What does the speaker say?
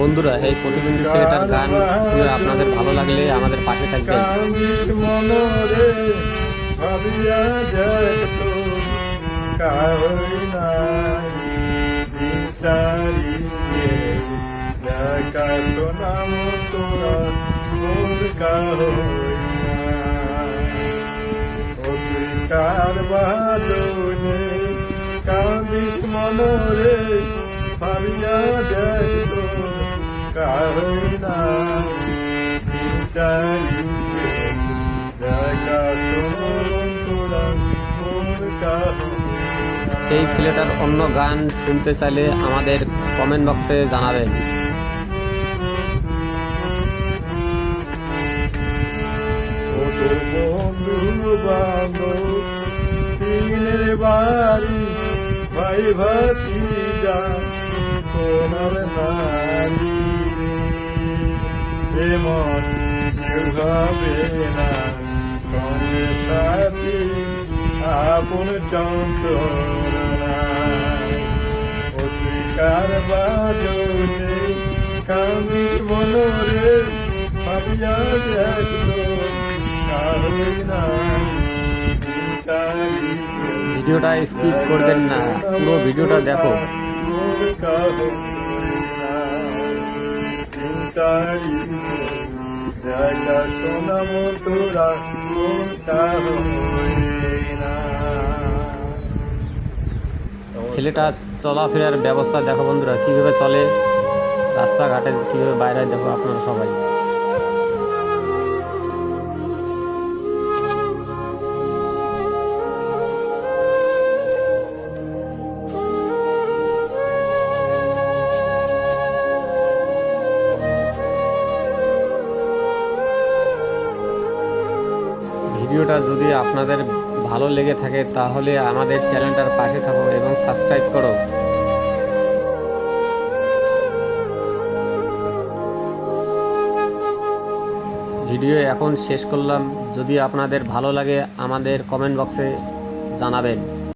বন্ধুরা, এই প্রতিবন্ধী ছেলেটার গান শুনে আপনাদের ভালো লাগলে আমাদের পাশে থাকবেন। দেখা কার বাদনে কান্দিস মনরে ভাবিয়া দেখতো এই ছেলেটার অন্য গান শুনতে চাইলে আমাদের কমেন্ট বক্সে জানাবেন। বাড়ি ভাই ভাতিজা তোমার কেউ হবে না সঙ্গে সাথী আপন চন্দ্রা ও বাজনে কামি মনরে ভাবিয়া না ভিডিওটা স্কিপ করবেন না পুরো ভিডিওটা দেখো। ছেলেটা চলাফেরার ব্যবস্থা দেখো বন্ধুরা কীভাবে চলে রাস্তাঘাটে কীভাবে বাইরে দেখো আপনারা সবাই। ভিডিওটা যদি আপনাদের ভালো লেগে থাকে, তাহলে আমাদের চ্যানেলটার পাশে থাকো এবং সাবস্ক্রাইব করো। ভিডিও এখন শেষ করলাম। যদি আপনাদের ভালো লাগে, আমাদের কমেন্ট বক্সে জানাবেন।